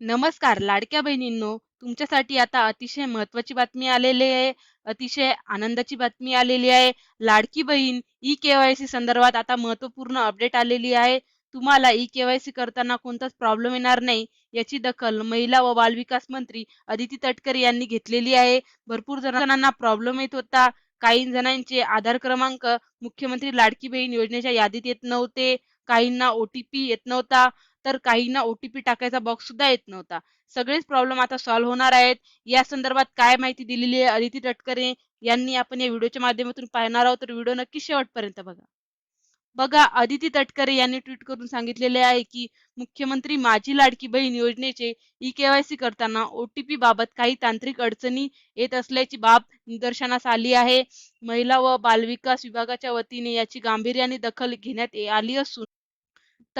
नमस्कार लाडक्या बहिणींनो. तुमच्यासाठी आता अतिशय महत्त्वाची बातमी आलेली आहे. अतिशय आनंदाची बातमी आलेली आहे. लाडकी बहीण ई केवायसी संदर्भात आता महत्त्वपूर्ण अपडेट आलेली आहे. तुम्हाला ई केवायसी करताना कोणताच प्रॉब्लेम येणार नाही याची दखल महिला व बालविकास मंत्री अदिती तटकरे यांनी घेतलेली आहे. भरपूर जणांना प्रॉब्लेम येत होता. काही जणांचे आधार क्रमांक मुख्यमंत्री लाडकी बहीण योजनेच्या यादीत येत नव्हते. काहींना ओटीपी येत नव्हता तर काहींना ओटीपी टाकायचा बॉक्स सुद्धा येत नव्हता. सगळेच प्रॉब्लेम आता सॉल्व्ह होणार आहेत. या संदर्भात काय माहिती दिलेली आहे अदिती तटकरे यांनी आपण या व्हिडिओच्या माध्यमातून पाहणार आहोत. तर व्हिडिओ नक्की शेवटपर्यंत बघा. बघा अदिती तटकरे यांनी ट्विट करून सांगितलेले आहे की मुख्यमंत्री माझी लाडकी बहीण योजनेचे ई केवायसी करताना ओटीपी बाबत काही तांत्रिक अडचणी येत असल्याची बाब निदर्शनास आली आहे. महिला व बालविकास विभागाच्या वतीने याची गांभीर्याने दखल घेण्यात आली असून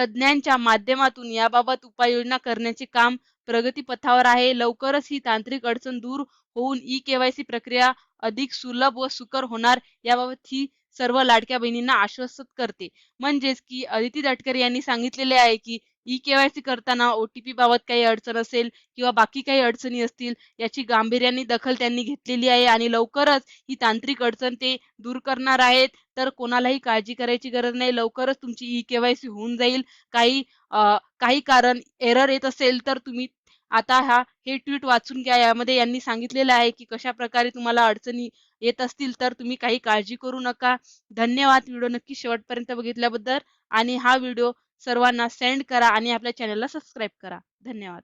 तज्ज्ञांच्या माध्यमातून याबाबत उपाययोजना करण्याचे काम प्रगतीपथावर आहे. लवकरच ही तांत्रिक अडचण दूर होऊन ई केवायसी प्रक्रिया अधिक सुलभ व सुकर होणार याबाबत ही सर्व लाडक्या बहिणींना आश्वस्त करते. म्हणजेच की अदिती तटकरे यांनी सांगितलेले आहे की ई केवायसी करताना ओटीपी बाबत काही अडचण असेल किंवा बाकी काही अडचणी असतील याची गांभीर्याने दखल त्यांनी घेतलेली आहे आणि लवकरच ही तांत्रिक अडचण ते दूर करणार आहेत. तर कोणालाही काळजी करायची गरज नाही. लवकरच तुमची ई केवायसी होऊन जाईल. काही काही कारण एरर येत असेल तर तुम्ही आता हा हे ट्विट वाचून घ्या. यामध्ये यांनी सांगितलेलं आहे की कशा प्रकारे तुम्हाला अडचणी येत असतील तर तुम्ही काही काळजी करू नका. धन्यवाद. व्हिडिओ नक्की शेवटपर्यंत बघितल्याबद्दल आणि हा व्हिडिओ सर्वांना सेंड करा आणि आपल्या चॅनलला सबस्क्राईब करा. धन्यवाद.